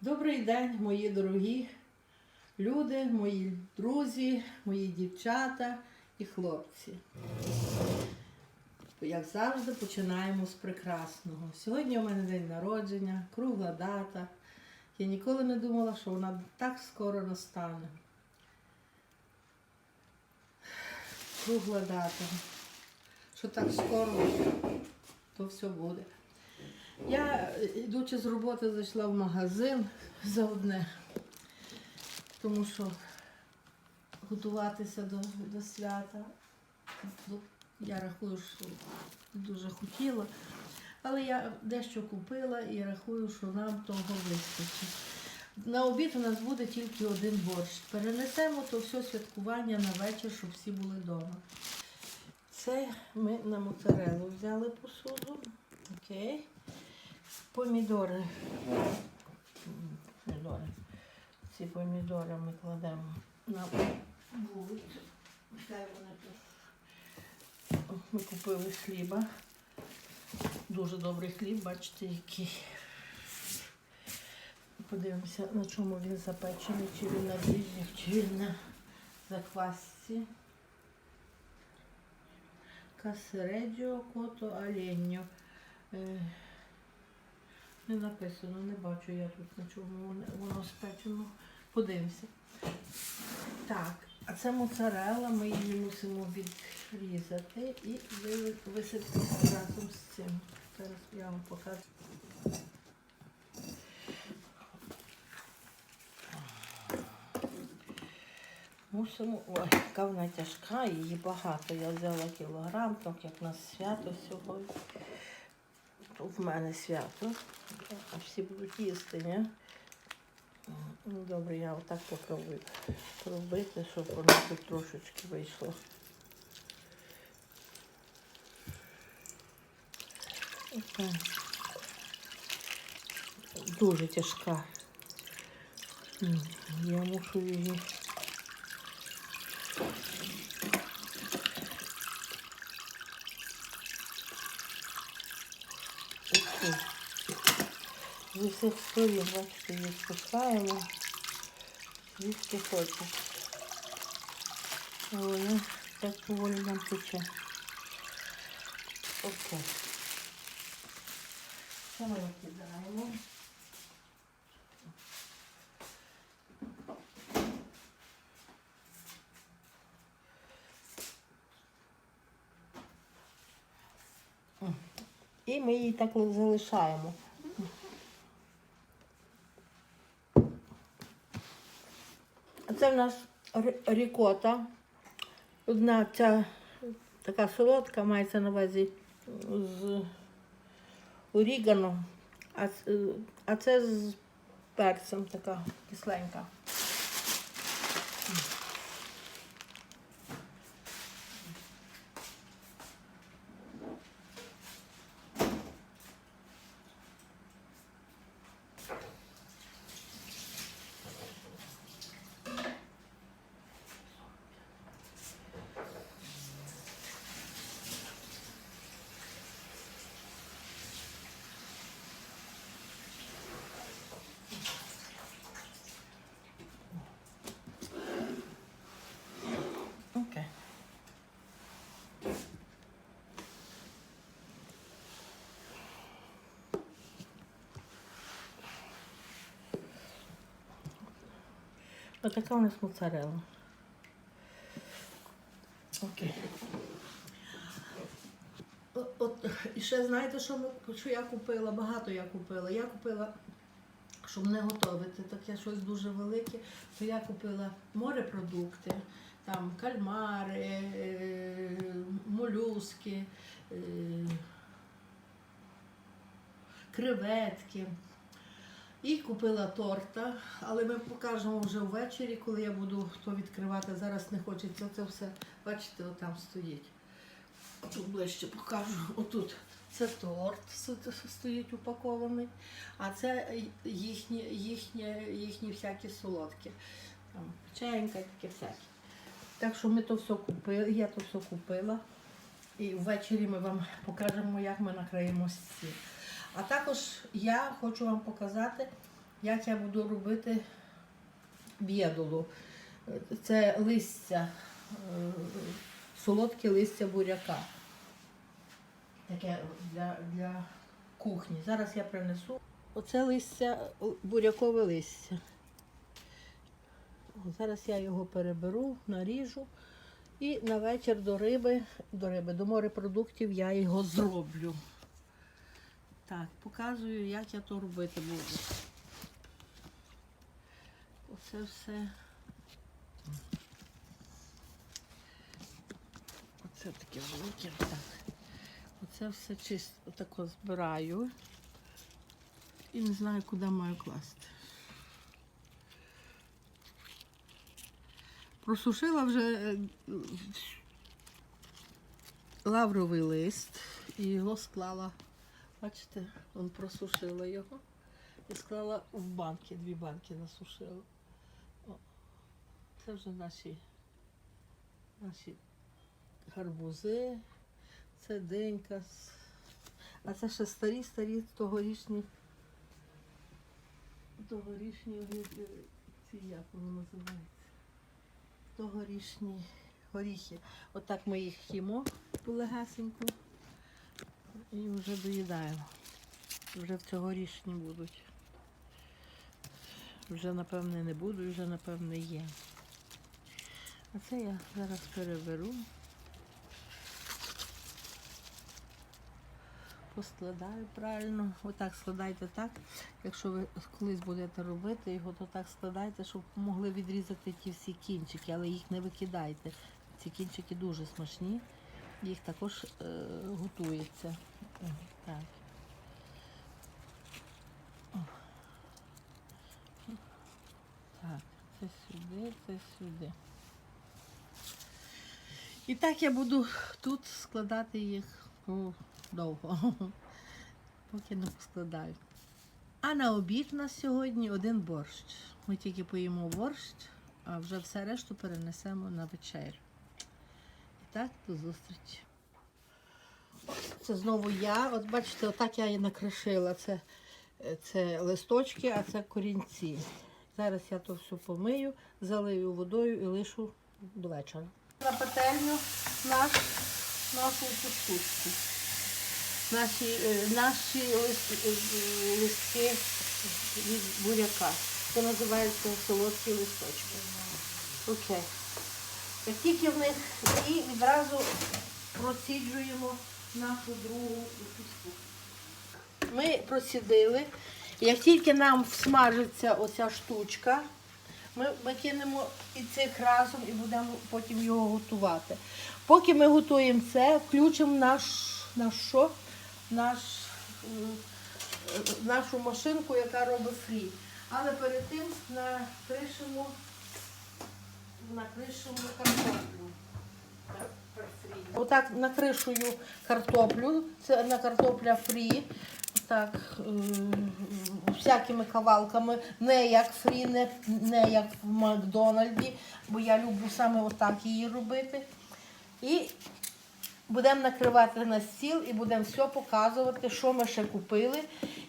Добрий день, мої дорогі люди, мої друзі, мої дівчата і хлопці. Як завжди, починаємо з прекрасного. Сьогодні у мене день народження, кругла дата. Я ніколи не думала, що вона так скоро настане. Кругла дата. Що так скоро, то все буде. Я, йдучи з роботи, зайшла в магазин за одне, тому що готуватися до, до свята. ну, Я рахую, що дуже хотіла. Але я дещо купила і рахую, що нам того вистачить. На обід у нас буде тільки один борщ. Перенесемо то все святкування на вечір, щоб всі були вдома. Це ми на моцарелу взяли посуду. Окей. Помідори. Помідори. Ці помідори ми кладемо на вулицю. Ми купили хліба. Дуже добрий хліб, бачите, який. Подивимося, на чому він запечений, чи він на дріжджах, чи він на заквасці. Касереджіо кото оленьо. Не написано, не бачу я тут на чому воно- спечено. Подивимося. Так, а це моцарела, ми її мусимо відрізати і ви- висипати разом з цим. Зараз я вам покажу. Мусимо. Ой, яка вона тяжка, її багато. Я взяла кілограм, так як у нас свято сьогодні. В мене свято. А всі будуть їсти, ні? Ну, добре, я отак попробую пробити, щоб воно тут трошечки вийшло. Отак. Дуже тяжка. М, Я мушу її. З усіх сторін, бачите, її спускаємо. Звідки хочеш. А Вона так поволі нам тече. Окей. Це ми викидаємо. І ми її так залишаємо. А В нас рікота. Одна ця така солодка, мається на увазі з орігано, а, а це з перцем така кисленька. Окей. Отака у нас моцарелла. Окей. От, і ще знаєте, що, ми, що я купила? Багато я купила. Я купила, щоб не готувати таке щось дуже велике, то я купила морепродукти, там кальмари, е, молюски, е, креветки. І купила торта, але ми покажемо вже ввечері, коли я буду то відкривати. Зараз не хочеться це все. Бачите, отам стоїть. Тут ближче покажу. Отут. Це торт стоїть упакований, а це їхні, їхні, їхні всякі солодкі. Там печенька, таке всяке. Так що ми то все купили, я то все купила. І ввечері ми вам покажемо, як ми накриємо стіл. А також я хочу вам показати, як я буду робити бєдолу. Це листя, е, солодке листя буряка. Таке для, для кухні. Зараз я принесу. Оце листя, бурякове листя. Зараз я його переберу, наріжу. І на вечір до риби, до риби, до морепродуктів я його зроблю. Так, показую, як я то робити буду. Оце все. Оце таке велике. Так. Оце все чисто отако збираю. І не знаю, куди маю класти. Просушила вже е, лавровий лист і його склала. Бачите, он просушила його і склала в банки, дві банки насушила. О, це вже наші, наші гарбузи, це денька. А це ще старі, старі тогорічні. Тогорічні ці як воно називається? Тогорічні горіхи. Отак ми їх їмо полегасенько і вже доїдаємо. Вже в цьогорічні будуть. Вже напевне не будуть, вже напевне є. А це я зараз переберу. Поскладаю правильно. Отак складайте так. Якщо ви колись будете робити його, то так складайте, щоб могли відрізати ті всі кінчики, але їх не викидайте. Ці кінчики дуже смачні. Їх також е, готується. Так. Так, це сюди, це сюди. І так я буду тут складати їх ну, довго, поки не поскладаю. А на обід у нас сьогодні один борщ. Ми тільки поїмо борщ, а вже все решту перенесемо на вечерю. Так, до зустрічі. Це знову я. От бачите, отак я її накришила. Це, це листочки, а це корінці. Зараз я то все помию, залию водою і лишу до вечора. На пательню наш, нашу цю. Наші, е, наші е, листки від буряка. Це називається солодкі листочки. Окей. Як тільки в них і відразу проціджуємо нашу другу кістку. Ми процідили. Як тільки нам всмажиться оця штучка, ми, ми кинемо і цих разом і будемо потім його готувати. Поки ми готуємо це, включимо наш, наш що? Наш, е, е, нашу машинку, яка робить фрі. Але перед тим накришимо, накришимо картоплю. Отак накришую картоплю. Це на картопля фрі. Так, ем, всякими кавалками, не як фрі, не, не як в Макдональді, бо я люблю саме отак її робити. І будемо накривати на стіл і будемо все показувати, що ми ще купили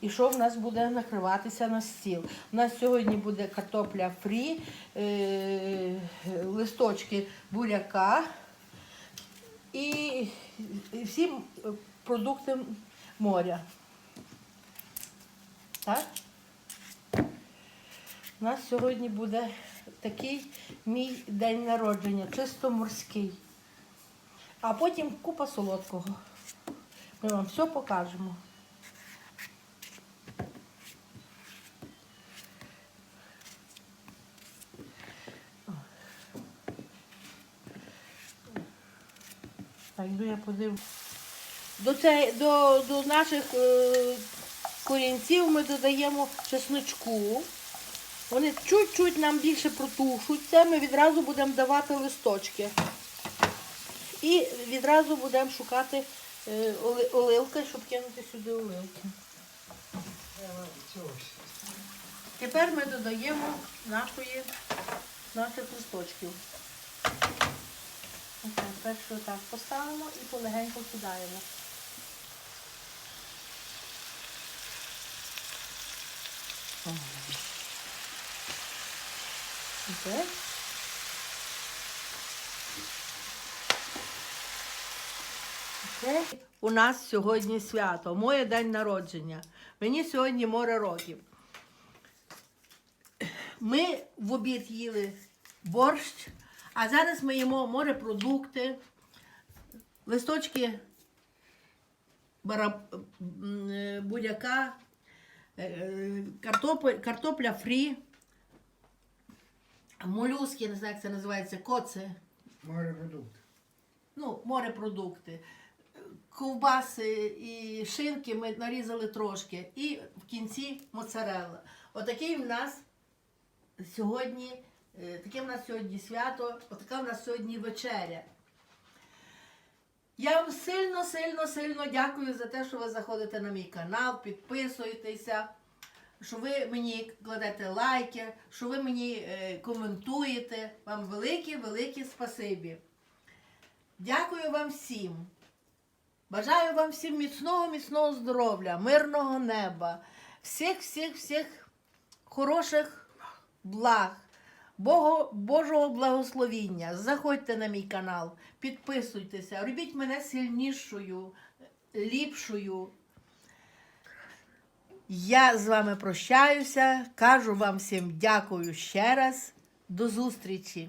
і що в нас буде накриватися на стіл. У нас сьогодні буде картопля фрі, е- листочки буряка і всі продукти моря. Так? У нас сьогодні буде такий мій день народження, чисто морський. А потім купа солодкого. Ми вам все покажемо. Так, йду я подивлюсь. До, до, до наших е, корінців ми додаємо чесночку. Вони чуть-чуть нам більше протушуються, ми відразу будемо давати листочки. І відразу будемо шукати е, оливки, щоб кинути сюди оливки. Тепер ми додаємо нашої, наших листочків. Отак, перше отак поставимо і полегенько кидаємо. О, Окей. Окей. У нас сьогодні свято, моє день народження. Мені сьогодні море років. Ми в обід їли борщ, а зараз ми їмо морепродукти, листочки бараб... е, буряка, е, картопля, картопля фрі, молюски, не знаю, як це називається, коци, Морепродукт. ну, морепродукти. Ковбаси і шинки ми нарізали трошки. І в кінці моцарелла. Отакий в нас сьогодні, е, таке в нас сьогодні свято, отака в нас сьогодні вечеря. Я вам сильно, сильно, сильно дякую за те, що ви заходите на мій канал, підписуєтеся, що ви мені кладете лайки, що ви мені е, коментуєте. Вам велике, велике спасибі. Дякую вам всім. Бажаю вам всім міцного, міцного здоров'я, мирного неба, всіх, всіх, всіх хороших благ, Бого, Божого благословіння. Заходьте на мій канал, підписуйтеся, робіть мене сильнішою, ліпшою. Я з вами прощаюся, кажу вам всім дякую ще раз. До зустрічі!